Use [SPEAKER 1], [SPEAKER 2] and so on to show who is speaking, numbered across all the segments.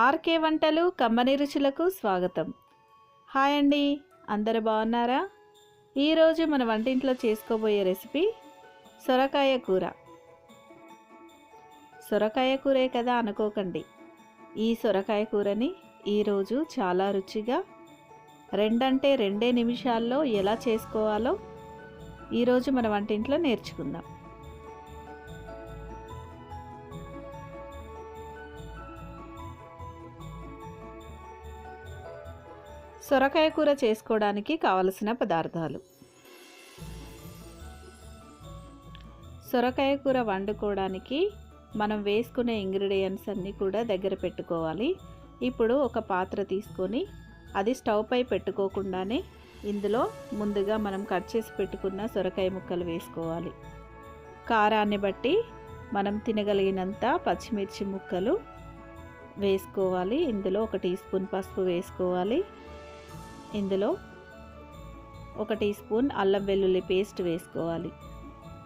[SPEAKER 1] RK వంటలు కమ్మని రుచులకు స్వాగతం. హాయ్ అండి. అందరు బాగున్నారా? ఈరోజు మన వంటింట్లో చేసుకోబోయే రెసిపీ సొరకాయ కూర. సొరకాయ కూరే కదా అనుకోకండి. ఈ సొరకాయ కూరని ఈరోజు చాలా రుచిగా రెండంటే రెండే నిమిషాల్లో ఎలా చేసుకోవాలో ఈరోజు మన వంటింట్లో నేర్చుకుందాం. సొరకాయ కూర చేసుకోవడానికి కావలసిన పదార్థాలు. సొరకాయ కూర వండుకోవడానికి మనం వేసుకునే ఇంగ్రీడియంట్స్ అన్నీ కూడా దగ్గర పెట్టుకోవాలి. ఇప్పుడు ఒక పాత్ర తీసుకొని అది స్టవ్ పై పెట్టుకోకుండానే ఇందులో ముందుగా మనం కట్ చేసి పెట్టుకున్న సొరకాయ ముక్కలు వేసుకోవాలి. కారాన్ని బట్టి మనం తినగలిగినంత పచ్చిమిర్చి ముక్కలు వేసుకోవాలి. ఇందులో ఒక టీ స్పూన్ పసుపు వేసుకోవాలి. ఇందులో ఒక టీ స్పూన్ అల్లం వెల్లుల్లి పేస్ట్ వేసుకోవాలి.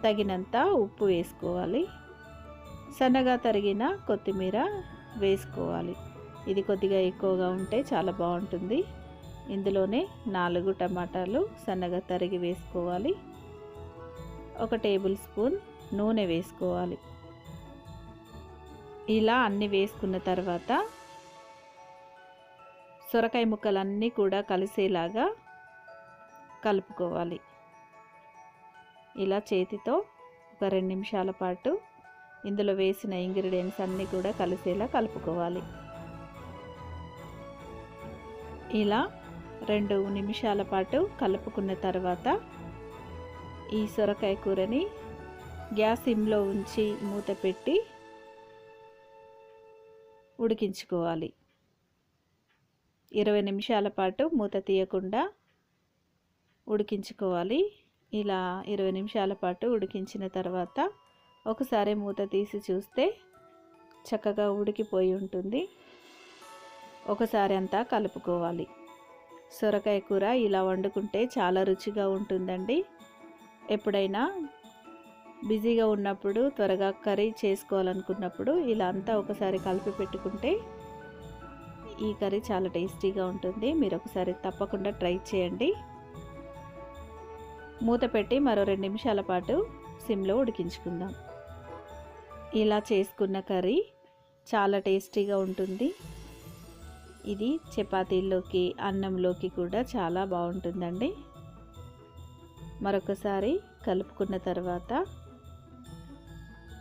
[SPEAKER 1] తగినంత ఉప్పు వేసుకోవాలి. సన్నగా తరిగిన కొత్తిమీర వేసుకోవాలి. ఇది కొద్దిగా ఎక్కువగా ఉంటే చాలా బాగుంటుంది. ఇందులోనే నాలుగు టమాటాలు సన్నగా తరిగి వేసుకోవాలి. ఒక టేబుల్ స్పూన్ నూనె వేసుకోవాలి. ఇలా అన్నీ వేసుకున్న తర్వాత సొరకాయ ముక్కలన్నీ కూడా కలిసేలాగా కలుపుకోవాలి. ఇలా చేతితో ఒక రెండు నిమిషాల పాటు ఇందులో వేసిన ఇంగ్రీడియంట్స్ అన్నీ కూడా కలిసేలా కలుపుకోవాలి. ఇలా రెండు నిమిషాల పాటు కలుపుకున్న తర్వాత ఈ సొరకాయ కూరని గ్యాస్ సిమ్లో ఉంచి మూత పెట్టి ఉడికించుకోవాలి. ఇరవై నిమిషాల పాటు మూత తీయకుండా ఉడికించుకోవాలి. ఇలా ఇరవై నిమిషాల పాటు ఉడికించిన తర్వాత ఒకసారి మూత తీసి చూస్తే చక్కగా ఉడికిపోయి ఉంటుంది. ఒకసారి అంతా కలుపుకోవాలి. సొరకాయ కూర ఇలా వండుకుంటే చాలా రుచిగా ఉంటుందండి. ఎప్పుడైనా బిజీగా ఉన్నప్పుడు త్వరగా కర్రీ చేసుకోవాలనుకున్నప్పుడు ఇలా అంతా ఒకసారి కలిపి పెట్టుకుంటే ఈ కర్రీ చాలా టేస్టీగా ఉంటుంది. మీరు ఒకసారి తప్పకుండా ట్రై చేయండి. మూత పెట్టి మరో రెండు నిమిషాల పాటు సిమ్లో ఉడికించుకుందాం. ఇలా చేసుకున్న కర్రీ చాలా టేస్టీగా ఉంటుంది. ఇది చపాతీల్లోకి అన్నంలోకి కూడా చాలా బాగుంటుందండి. మరొకసారి కలుపుకున్న తర్వాత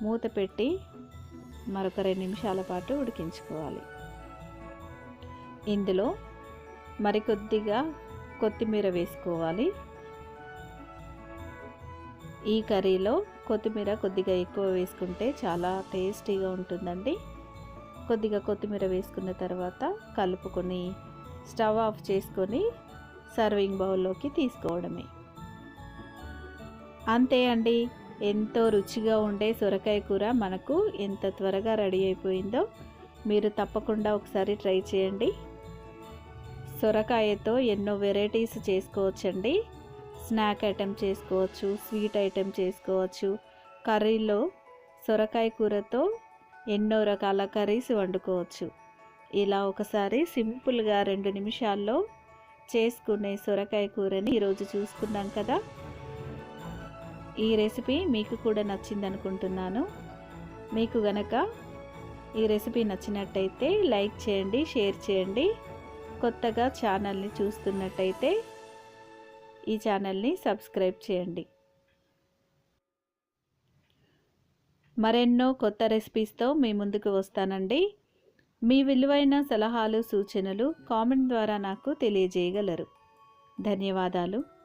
[SPEAKER 1] మూత పెట్టి మరొక రెండు నిమిషాల పాటు ఉడికించుకోవాలి. ఇందులో మరికొద్దిగా కొత్తిమీర వేసుకోవాలి. ఈ కర్రీలో కొత్తిమీర కొద్దిగా ఎక్కువ వేసుకుంటే చాలా టేస్టీగా ఉంటుందండి. కొద్దిగా కొత్తిమీర వేసుకున్న తర్వాత కలుపుకొని స్టవ్ ఆఫ్ చేసుకొని సర్వింగ్ బౌల్లోకి తీసుకోవడమే. అంతే అండి. ఎంతో రుచిగా ఉండే సొరకాయ కూర మనకు ఎంత త్వరగా రెడీ అయిపోయిందో మీరు తప్పకుండా ఒకసారి ట్రై చేయండి. సొరకాయతో ఎన్నో వెరైటీస్ చేసుకోవచ్చండి. స్నాక్ ఐటెం చేసుకోవచ్చు స్వీట్ ఐటెం చేసుకోవచ్చు. కర్రీలో సొరకాయ కూరతో ఎన్నో రకాల కర్రీస్ వండుకోవచ్చు. ఇలా ఒకసారి సింపుల్గా రెండు నిమిషాల్లో చేసుకునే సొరకాయ కూరని ఈరోజు చూసుకున్నాం కదా. ఈ రెసిపీ మీకు కూడా నచ్చింది అనుకుంటున్నాను మీకు గనక ఈ రెసిపీ నచ్చినట్టయితే లైక్ చేయండి షేర్ చేయండి. కొత్తగా ఛానల్ని చూస్తున్నట్టయితే ఈ ఛానల్ని సబ్స్క్రైబ్ చేయండి. మరెన్నో కొత్త రెసిపీస్తో మీ ముందుకు వస్తానండి. మీ విలువైన సలహాలు సూచనలు కామెంట్ ద్వారా నాకు తెలియజేయగలరు. ధన్యవాదాలు.